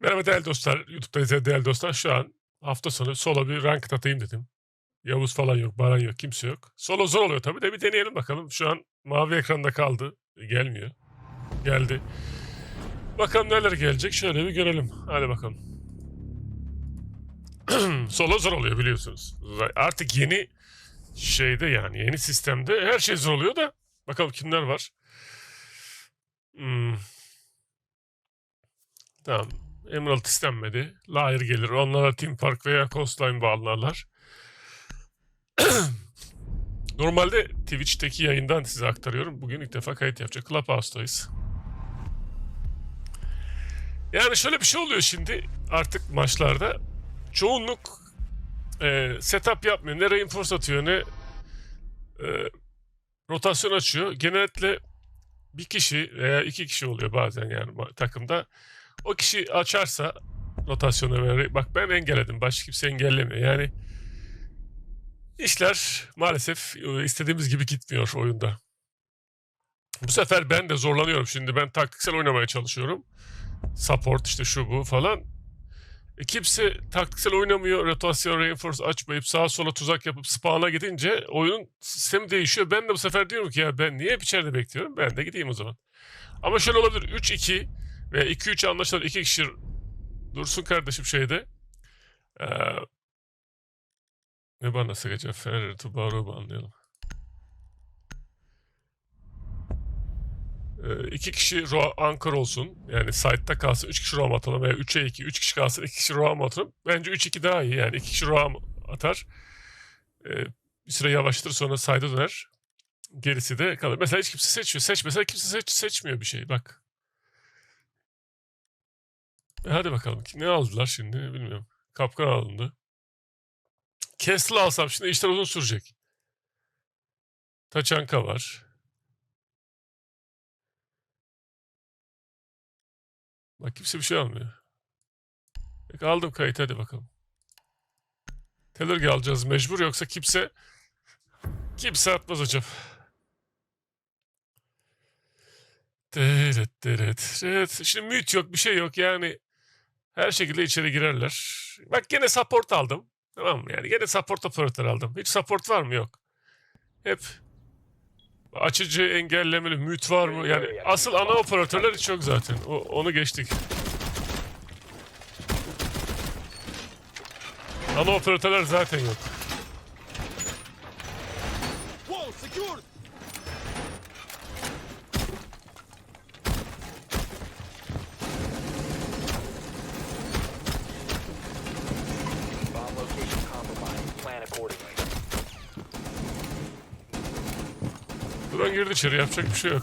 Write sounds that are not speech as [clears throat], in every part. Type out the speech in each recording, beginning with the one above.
Merhaba değerli dostlar. YouTube'da izleyen değerli dostlar. Şu an hafta sonu solo bir rank atayım dedim. Yavuz falan yok, Baran yok, kimse yok. Solo zor oluyor tabii de bir deneyelim bakalım. Şu an mavi ekranda kaldı. E, Gelmiyor. Geldi. Bakalım neler gelecek. Şöyle bir görelim. Hadi bakalım. [clears throat] solo zor oluyor biliyorsunuz. Artık yeni şeyde yani yeni sistemde her şey zor oluyor da. Bakalım kimler var. Hmm. Tamam. Emerald istenmedi. Lair gelir. Onlara Team Park veya Coastline bağlanırlar. [clears throat] Normalde Twitch'teki yayından size aktarıyorum. Bugün ilk defa kayıt yapacak. Clubhouse'dayız. Yani şöyle bir şey oluyor şimdi artık maçlarda. Çoğunluk e, setup yapmıyor. Ne reinforce atıyor ne e, rotasyon açıyor. Genellikle bir kişi veya iki kişi oluyor bazen yani takımda. O kişi açarsa rotasyonu ve bak ben engelledim. Başka kimse engellemiyor. Yani işler maalesef e, istediğimiz gibi gitmiyor oyunda. Bu sefer ben de zorlanıyorum. Şimdi ben taktiksel oynamaya çalışıyorum. Support işte şu bu falan. E, kimse taktiksel oynamıyor. Rotasyon, reinforce açmayıp sağa sola tuzak yapıp spawn'a gidince oyunun sistemi değişiyor. Ben de bu sefer diyorum ki ya ben niye hep içeride bekliyorum? Ben de gideyim o zaman. Ama şöyle olabilir. 3-2 ve 2-3 anlaşılan iki kişi dursun kardeşim şeyde. Ee, ne bana sıkacak? Ferrer Tubaru'yu anlayalım. Ee, iki kişi roam anchor olsun. Yani site'da kalsın. Üç kişi roam atalım. Veya 3'e 2. Üç kişi kalsın. iki kişi roam atalım. Bence 3-2 daha iyi. Yani iki kişi roam atar. Ee, bir süre yavaşlatır sonra side'a döner. Gerisi de kalır. Mesela hiç kimse seçmiyor. Seç mesela kimse seç, seçmiyor bir şey. Bak. E hadi bakalım. Ne aldılar şimdi bilmiyorum. Kapkan alındı. Castle alsam şimdi işler uzun sürecek. Taçanka var. Bak kimse bir şey almıyor. Peki aldım kayıt hadi bakalım. Tellergi alacağız mecbur yoksa kimse kimse atmaz hocam. Evet, evet, evet. Şimdi mute yok, bir şey yok yani. Her şekilde içeri girerler. Bak gene support aldım. Tamam mı? Yani gene support operatör aldım. Hiç support var mı? Yok. Hep açıcı, engellemeli, mute var mı? Yani asıl ana operatörler hiç yok zaten. O, onu geçtik. Ana operatörler zaten yok. Girdi içeri yapacak bir şey yok.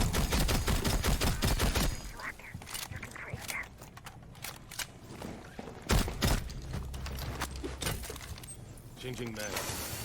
Changing man.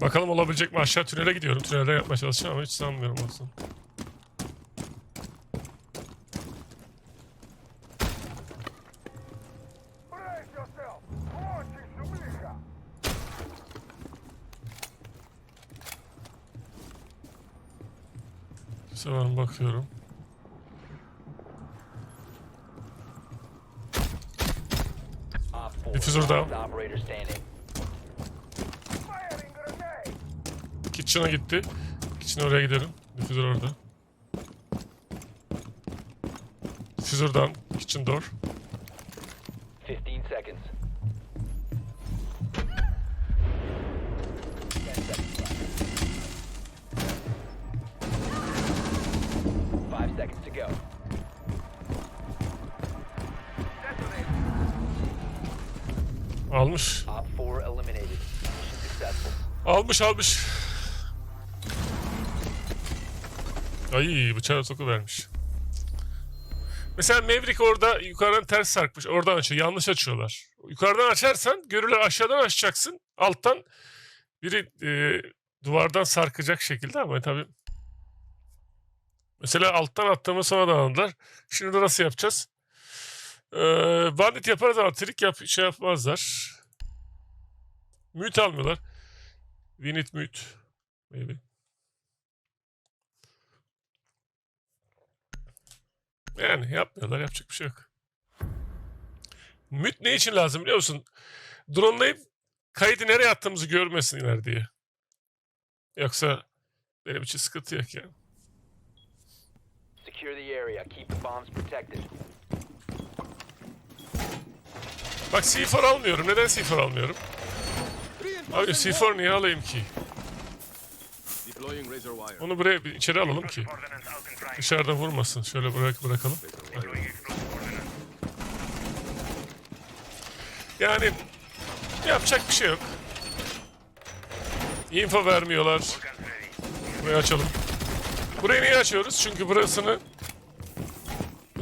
Bakalım olabilecek mi? Aşağı tünele gidiyorum. Tünelde yapmaya çalışacağım ama hiç sanmıyorum aslında. Launching Sublica! Seven bakıyorum. Op 4. Diffuser down. last Operator standing. Firing grenade! Kitchen'a gitti. Kitchen oraya gidelim. Diffuser orada. Diffuser'dan kitchen door. 15 seconds. 10 seconds left. 5 seconds to go. Almış. Op 4 eliminated. Mission successful. Almış almış. Ay bıçağı soku vermiş. Mesela Maverick orada yukarıdan ters sarkmış. Oradan açıyor. Yanlış açıyorlar. Yukarıdan açarsan görülür aşağıdan açacaksın. Alttan biri e, duvardan sarkacak şekilde ama tabii. Mesela alttan attığımı sonradan anladılar. Şimdi de nasıl yapacağız? Ee, bandit yaparız ama trik yap şey yapmazlar. Mute almıyorlar. We need mute. Maybe. Yani yapmıyorlar. Yapacak bir şey yok. Mute ne için lazım biliyor musun? Drone'layıp kaydı nereye attığımızı görmesinler diye. Yoksa benim için sıkıntı yok yani. Secure the area. Keep the bombs protected. Bak C4 almıyorum. Neden C4 almıyorum? Abi C4 niye alayım ki? Onu buraya bir içeri alalım ki. Dışarıda vurmasın. Şöyle bırak bırakalım. Yani yapacak bir şey yok. Info vermiyorlar. Burayı açalım. Burayı niye açıyoruz? Çünkü burasını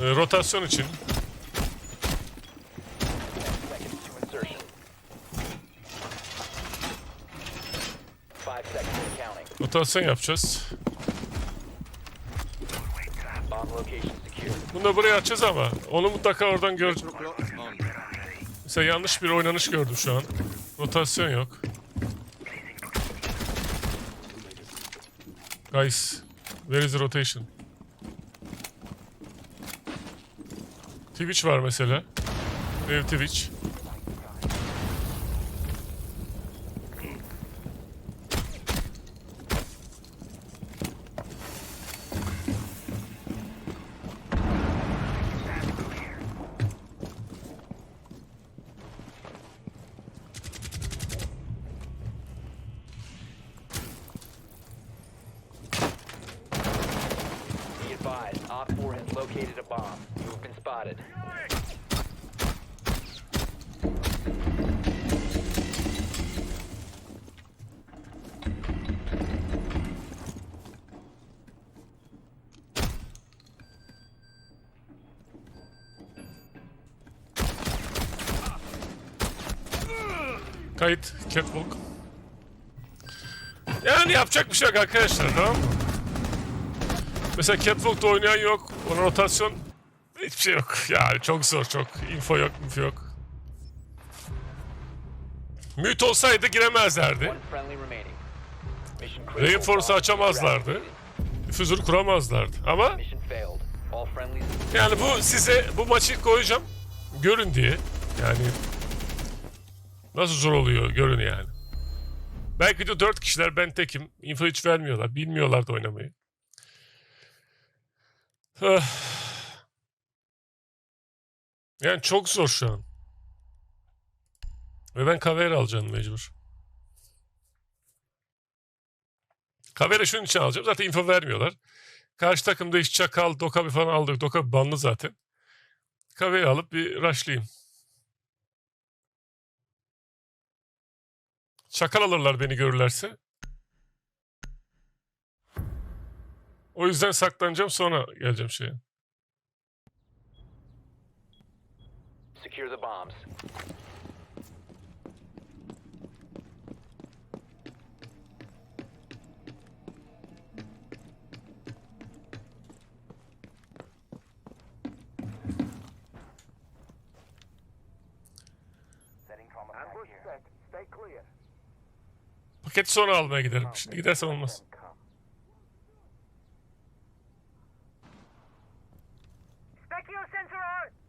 e, rotasyon için. 10 seconds to insertion. 5 seconds and counting. Rotasyon yapacağız. Bunu da buraya açacağız ama onu mutlaka oradan göreceğim. Mesela yanlış bir oynanış gördüm şu an. Rotasyon yok. Guys, where is the rotation? Twitch var mesela. Ev Twitch. Be advised, Op 4 has located a bomb. You have been spotted. Kayıt, catwalk. Yani yapacak bir şey yok arkadaşlar tamam mı? Mesela catwalk'ta oynayan yok. Ona rotasyon hiçbir şey yok. Yani çok zor çok. Info yok, info yok. Mute olsaydı giremezlerdi. Reinforce'u açamazlardı. Füzür kuramazlardı. Ama yani bu size bu maçı koyacağım. Görün diye. Yani nasıl zor oluyor görün yani. Belki de dört kişiler ben tekim. Info hiç vermiyorlar. Bilmiyorlar da oynamayı. Ah. Yani çok zor şu an. Ve ben Kavera alacağım mecbur. Kavera şunun için alacağım. Zaten info vermiyorlar. Karşı takımda hiç Çakal, Dokabi falan aldık. Dokabi banlı zaten. Kavera alıp bir rushlayayım. Çakal alırlar beni görürlerse. O yüzden saklanacağım sonra geleceğim şeye. Secure the bombs. Paketi sonra almaya giderim. Şimdi gidersem olmaz.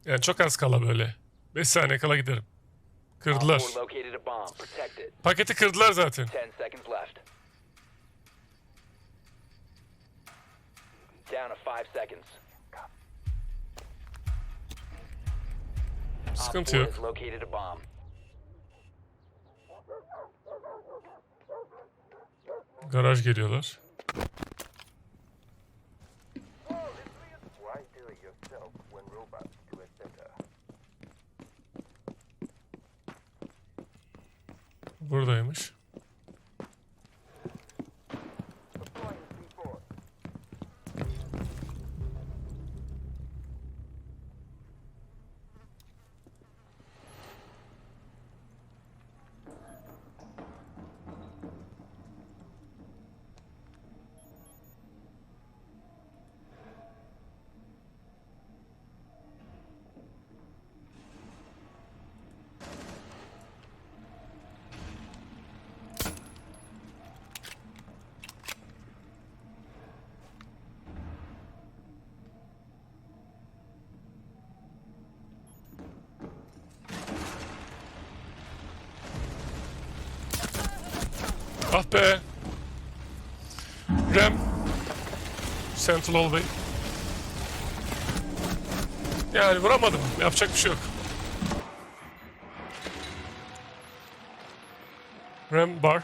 Yani çok az kala böyle. 5 saniye kala giderim. Kırdılar. 4 located a bomb. Protect it. Paketi kırdılar zaten. 10 seconds left. Down to 5 seconds. Op Sıkıntı 4 yok. has located a bomb. Garaj geliyorlar. Ah be. Rem. Central Hallway. Yani vuramadım. Yapacak bir şey yok. Rem bar.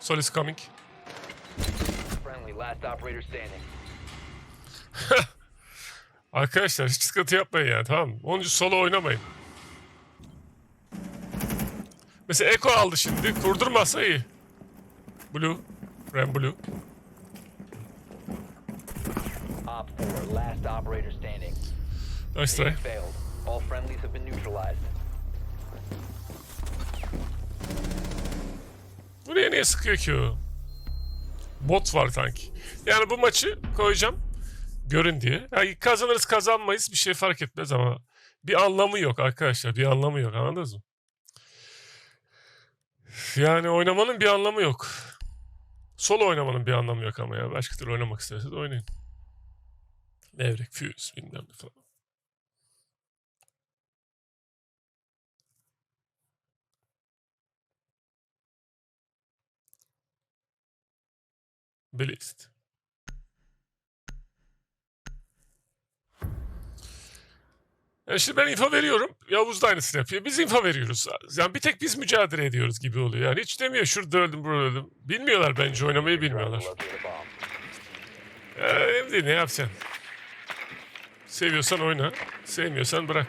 Sol is coming. Friendly, last operator standing. [laughs] Arkadaşlar hiç sıkıntı yapmayın yani tamam mı? Onun için solo oynamayın. Mesela Eko aldı şimdi. Kurdurmasa iyi. Blue. Ram Blue. Op 4, last operator standing. Nice try. Failed. All friendlies have been neutralized. Buraya niye sıkıyor ki o? Bot var sanki. Yani bu maçı koyacağım. Görün diye. Yani kazanırız kazanmayız bir şey fark etmez ama bir anlamı yok arkadaşlar. Bir anlamı yok anladınız mı? Yani oynamanın bir anlamı yok. Solo oynamanın bir anlamı yok ama ya. Başka türlü oynamak isterseniz oynayın. Levrek, Fuse bilmem ne falan. Blist. Yani şimdi ben info veriyorum. Yavuz da aynısını yapıyor. Biz info veriyoruz. Yani bir tek biz mücadele ediyoruz gibi oluyor. Yani hiç demiyor şurada öldüm burada öldüm. Bilmiyorlar bence oynamayı bilmiyorlar. Ya, önemli değil ne yapacaksın? Seviyorsan oyna. Sevmiyorsan bırak.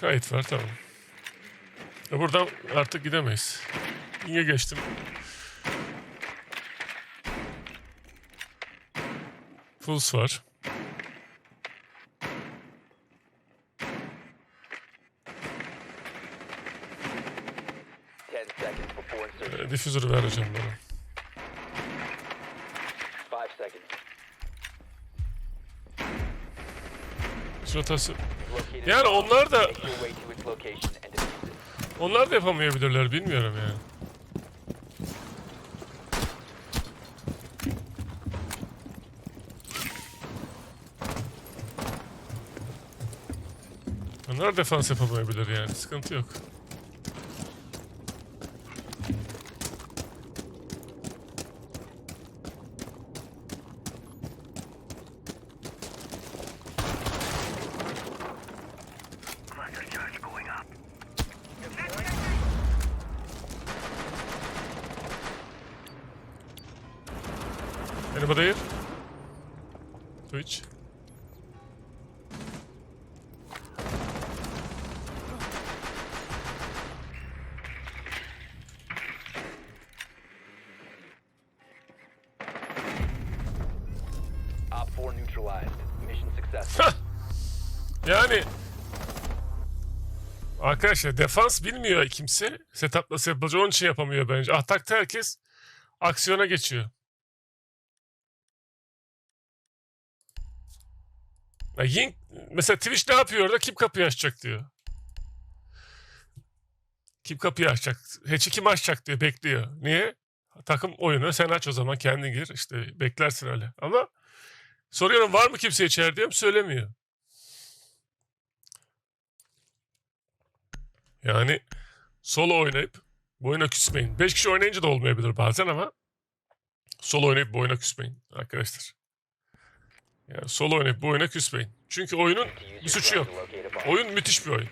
Kayıt var tamam. Ya buradan artık gidemeyiz. Yine geçtim. Pulse var. Ee, Difüzörü ver hocam bana. Rotası. Yani onlar da onlar da yapamayabilirler bilmiyorum yani. Onlar defans yapamayabilir yani. Sıkıntı yok. Anybody? Twitch? Arkadaşlar defans bilmiyor kimse. Setup nasıl yapılacak onun için yapamıyor bence. Atakta herkes aksiyona geçiyor. Ya Ying, mesela Twitch ne yapıyor orada? Kim kapıyı açacak diyor. Kim kapıyı açacak? Hatch'i kim açacak diyor. Bekliyor. Niye? Takım oyunu. Sen aç o zaman kendin gir. İşte beklersin öyle. Ama soruyorum var mı kimse içeride diyorum. Söylemiyor. Yani solo oynayıp bu oyuna küsmeyin. 5 kişi oynayınca da olmayabilir bazen ama solo oynayıp bu oyuna küsmeyin arkadaşlar. Yani solo oynayıp bu oyuna küsmeyin. Çünkü oyunun bir suçu yok. Oyun müthiş bir oyun.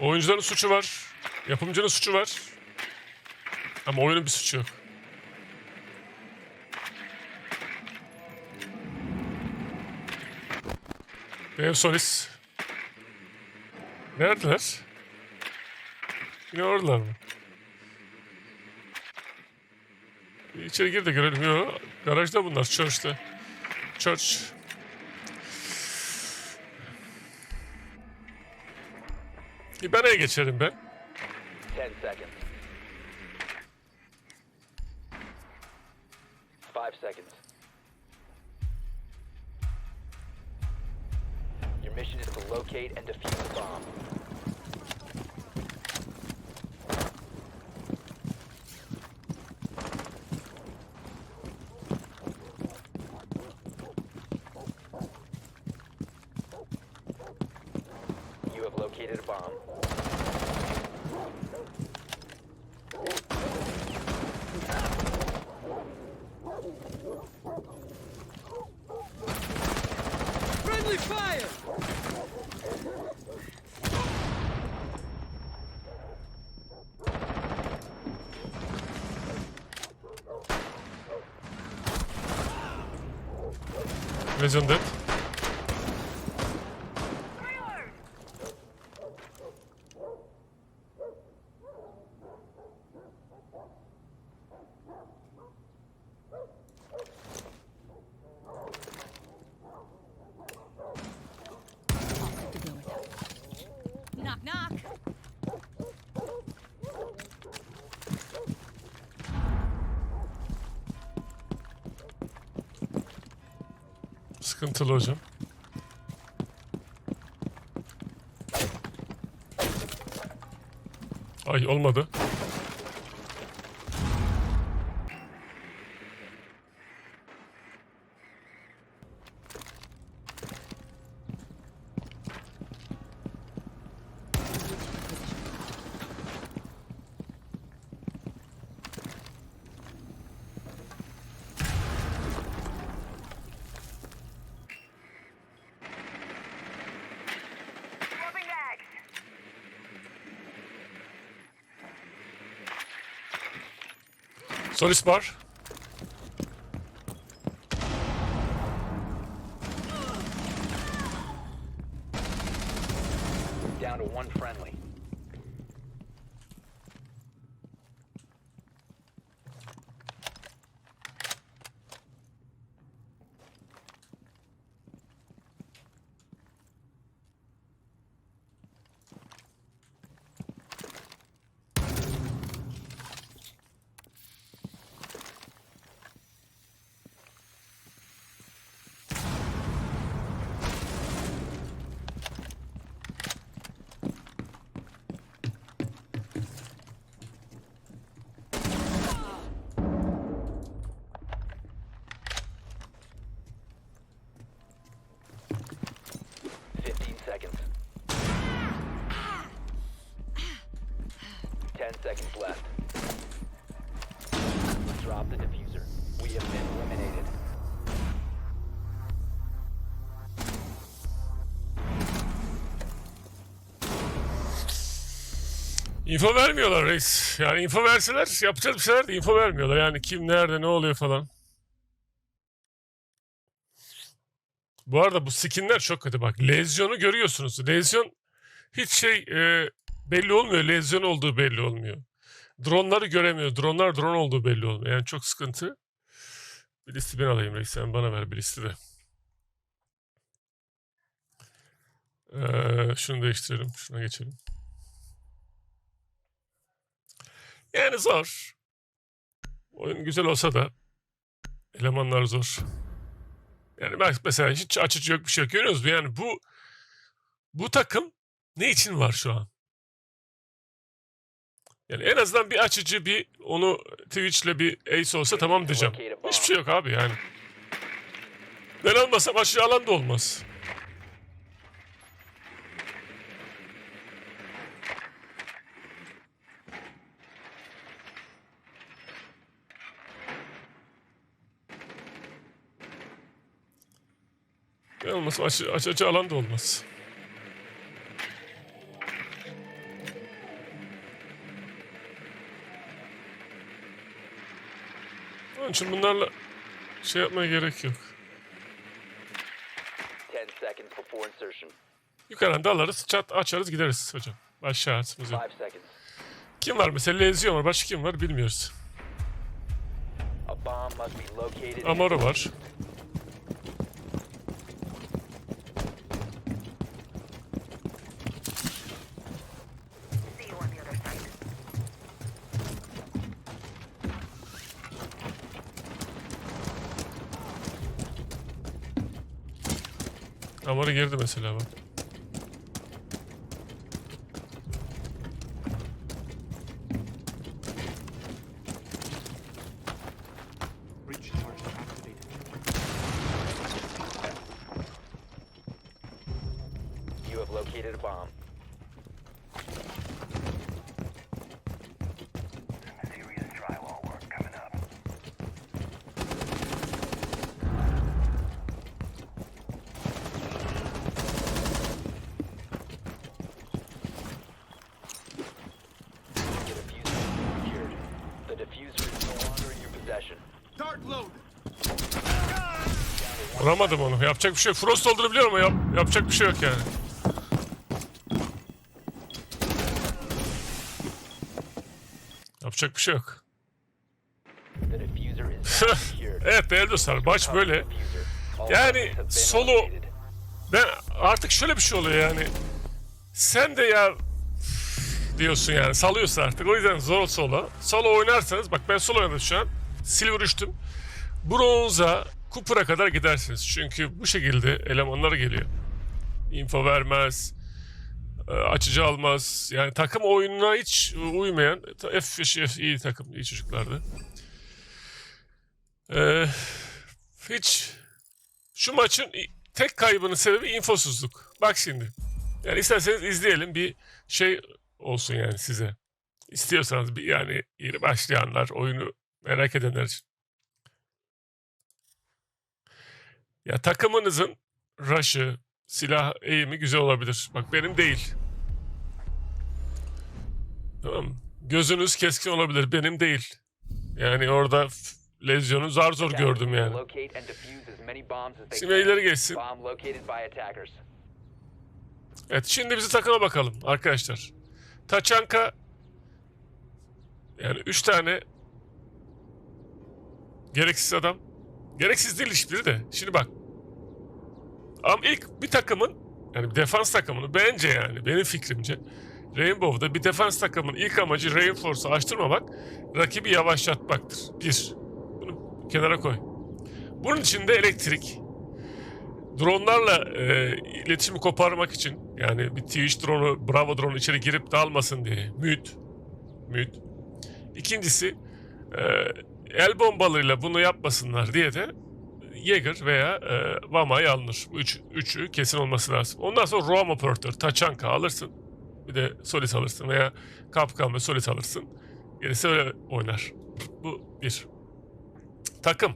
Oyuncuların suçu var. Yapımcının suçu var. Ama oyunun bir suçu yok. Benim Solis. Neredeler? Yine oradalar mı? İçeri gir de görelim. Yok. Garajda bunlar. Church'ta. Church. Bir Bena'ya geçerim ben. 10 seconds. 5 seconds. Your mission is to locate and defuse the bomb. You have located a bomb. Friendly fire! Vision dead. Sıkıntılı hocam. Ay olmadı. Solis bar. Info vermiyorlar reis. Yani info verseler yapacağız bir şeyler de info vermiyorlar. Yani kim nerede ne oluyor falan. Bu arada bu skinler çok kötü bak. Lezyonu görüyorsunuz. Lezyon hiç şey e, belli olmuyor. Lezyon olduğu belli olmuyor. Dronları göremiyor. Dronlar drone olduğu belli olmuyor. Yani çok sıkıntı. Bir listi ben alayım reis. Sen bana ver bir listi de. Ee, şunu değiştirelim. Şuna geçelim. Yani zor. Oyun güzel olsa da elemanlar zor. Yani bak mesela hiç açıcı yok bir şey yok. Görüyorsunuz mu? Yani bu bu takım ne için var şu an? Yani en azından bir açıcı bir onu Twitch'le bir ace olsa tamam diyeceğim. Hiçbir şey yok abi yani. Ben almasam açıcı alan da olmaz. Ben olmasam açı, açıcı alan da olmaz. Onun için bunlarla şey yapmaya gerek yok. 10 seconds before insertion. Yukarıdan da alırız, çat açarız gideriz hocam. Başka şartımız yok. 5 seconds. Kim var mesela? Lezio var. Başka kim var bilmiyoruz. Amaro var. See you on the other side. Amaro girdi mesela bak. You have located a bomb. Serious drywall work coming up. The diffuser is secured. The diffuser is no longer in your possession. Dart load. Vuramadım onu. Yapacak bir şey yok. Frost olduğunu biliyorum ama yap, yapacak bir şey yok yani. Yapacak bir şey yok. [laughs] Evet değerli dostlar maç böyle. Yani solo-. Ben artık şöyle bir şey oluyor yani. Sen de ya diyorsun yani salıyorsun artık. O yüzden zor solo. Solo oynarsanız bak ben solo oynadım şu an. Silver düştüm. Bronza, Cooper'a kadar gidersiniz. Çünkü bu şekilde elemanlar geliyor. Info vermez. e, Açıcı almaz. Yani takım oyununa hiç uymayan F, F, iyi takım, iyi çocuklardı. Ee, hiç şu maçın tek kaybının sebebi infosuzluk. Bak şimdi. Yani isterseniz izleyelim bir şey olsun yani size. İstiyorsanız bir yani yeni başlayanlar, oyunu merak edenler için. Ya takımınızın rush'ı, silah eğimi güzel olabilir. Bak benim değil. Tamam? Gözünüz keskin olabilir. Benim değil. Yani orada lezyonu zar zor gördüm yani. Şimdi ileri geçsin. Evet şimdi bizi takıma bakalım arkadaşlar. Taçanka yani 3 tane gereksiz adam. Gereksiz değil hiçbiri de. Şimdi bak. Ama ilk bir takımın yani defans takımını bence yani benim fikrimce Rainbow'da bir defans takımının ilk amacı Reinforce'u açtırmamak, rakibi yavaşlatmaktır. Bir. Bunu kenara koy. Bunun için de elektrik, dronlarla e, iletişimi koparmak için yani bir Twitch drone'u, Bravo drone'u içeri girip dalmasın diye. Müt. Müt. İkincisi e, el bombalarıyla bunu yapmasınlar diye de Jäger veya e, Vama'yı alınır. Üç, üçü kesin olması lazım. Ondan sonra Roam operatör, Taçanka alırsın. Bir de Solis alırsın veya Kapkan ve Solis alırsın. Gerisi öyle oynar. Bu bir. Takım.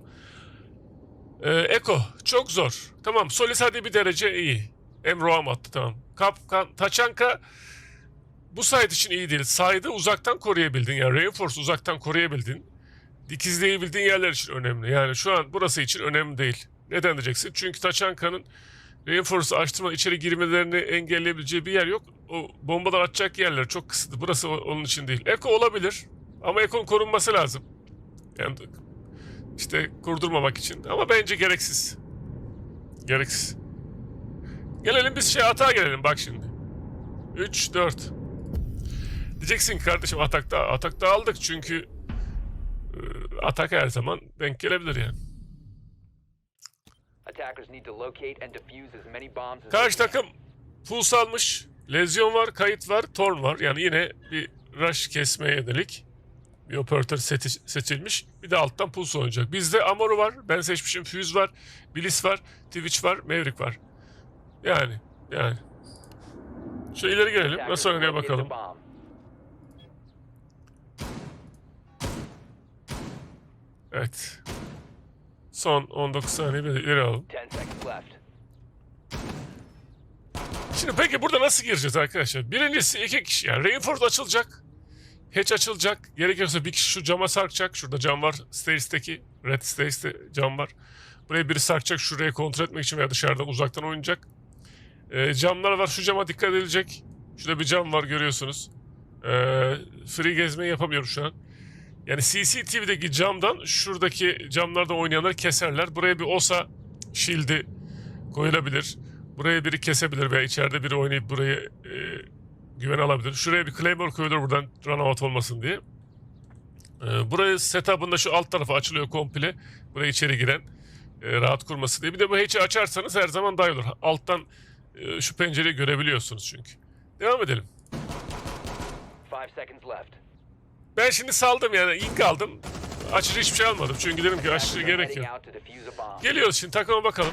Ee, Eko çok zor. Tamam Solis hadi bir derece iyi. Emroam attı tamam. Kapkan, Taçanka bu side için iyi değil. Side'ı uzaktan koruyabildin. Yani Reinforce uzaktan koruyabildin. Dikizleyebildiğin yerler için önemli. Yani şu an burası için önemli değil. Neden diyeceksin? Çünkü Taçanka'nın Reinforce'u açtırmadan içeri girmelerini engelleyebileceği bir yer yok. O bombalar atacak yerler çok kısıtlı. Burası onun için değil. Eko olabilir ama Eko'nun korunması lazım. Yani işte kurdurmamak için. Ama bence gereksiz. Gereksiz. Gelelim biz şey atağa gelelim bak şimdi. 3, 4. Diyeceksin kardeşim atakta, atakta aldık çünkü atak her zaman denk gelebilir yani. Karşı takım puls almış. Lezyon var, kayıt var, torn var. Yani yine bir rush kesmeye yönelik bir operatör seçilmiş. Bir de alttan puls oynayacak. Bizde Amoru var, ben seçmişim. Fuse var, Bliss var, Twitch var, Maverick var. Yani, yani. Şu ileri gelelim. Nasıl oynanıyor bakalım. Evet. Son 19 saniye bir ileri alalım. 10 seconds left. Şimdi peki burada nasıl gireceğiz arkadaşlar? Birincisi iki kişi. Yani Reinforce açılacak. Hatch açılacak. Gerekirse bir kişi şu cama sarkacak. Şurada cam var. Stairs'teki. Red Stairs'te cam var. Buraya biri sarkacak. Şurayı kontrol etmek için veya dışarıdan uzaktan oynayacak. Ee, camlar var. Şu cama dikkat edilecek. Şurada bir cam var görüyorsunuz. Ee, free gezmeyi yapamıyorum şu an. Yani CCTV'deki camdan şuradaki camlarda oynayanları keserler. Buraya bir OSA shield'i koyulabilir. Buraya biri kesebilir veya içeride biri oynayıp burayı e, güven alabilir. Şuraya bir Claymore koyulur buradan run out olmasın diye. E, burayı setup'ında şu alt tarafı açılıyor komple. Buraya içeri giren e, rahat kurması diye. Bir de bu hatch'i açarsanız her zaman daha olur. Alttan e, şu pencereyi görebiliyorsunuz çünkü. Devam edelim. 5 seconds left. Ben şimdi saldım yani ink aldım. Açıcı hiçbir şey almadım. Çünkü dedim ki açıcı gerek yok. Geliyoruz şimdi takıma bakalım.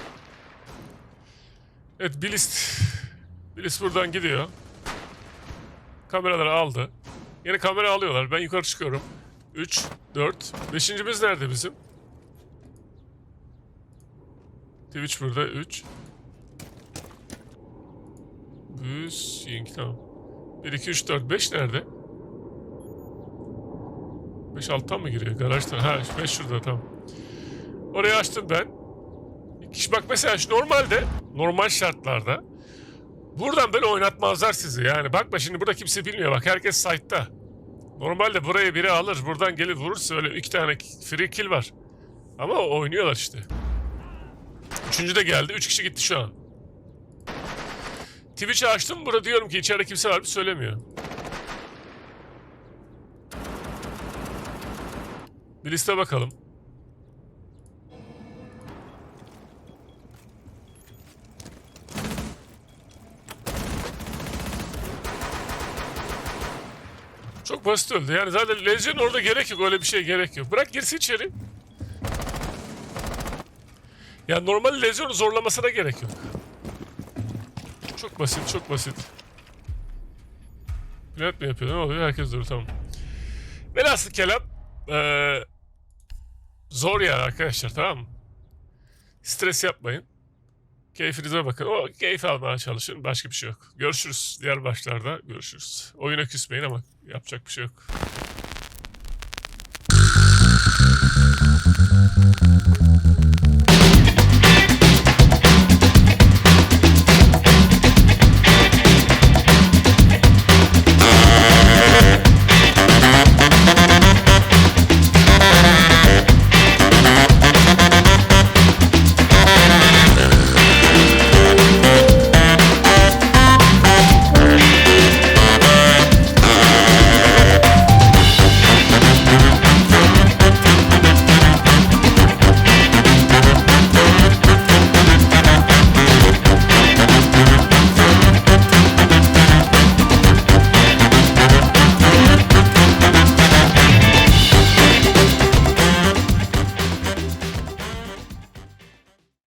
Evet Bilist. Bilist buradan gidiyor. Kameraları aldı. Yine kamera alıyorlar. Ben yukarı çıkıyorum. 3, 4. Beşincimiz nerede bizim? Twitch burada 3. Büs, Yink tamam. 1, 2, 3, 4, 5 nerede? 5 alttan mı giriyor? Garajdan. Ha 5 şurada tamam. Orayı açtım ben. Kişi bak mesela şu normalde normal şartlarda buradan böyle oynatmazlar sizi. Yani bakma şimdi burada kimse bilmiyor. Bak herkes site'ta. Normalde burayı biri alır. Buradan gelir vurursa öyle iki tane free kill var. Ama oynuyorlar işte. Üçüncü de geldi. Üç kişi gitti şu an. Twitch'i açtım. Burada diyorum ki içeride kimse var mı söylemiyor. Bir liste bakalım. Çok basit öldü. Yani zaten Lezion orada gerek yok. Öyle bir şey gerek yok. Bırak girsin içeri. Yani normal Lezion'u zorlamasına gerek yok. Çok basit, çok basit. Plant mi yapıyor? Ne oluyor? Herkes dur tamam. Velhasıl kelam eee, zor yani arkadaşlar tamam mı? Stres yapmayın. Keyfinize bakın. O keyif almaya çalışın. Başka bir şey yok. Görüşürüz. Diğer başlarda görüşürüz. Oyuna küsmeyin ama yapacak bir şey yok.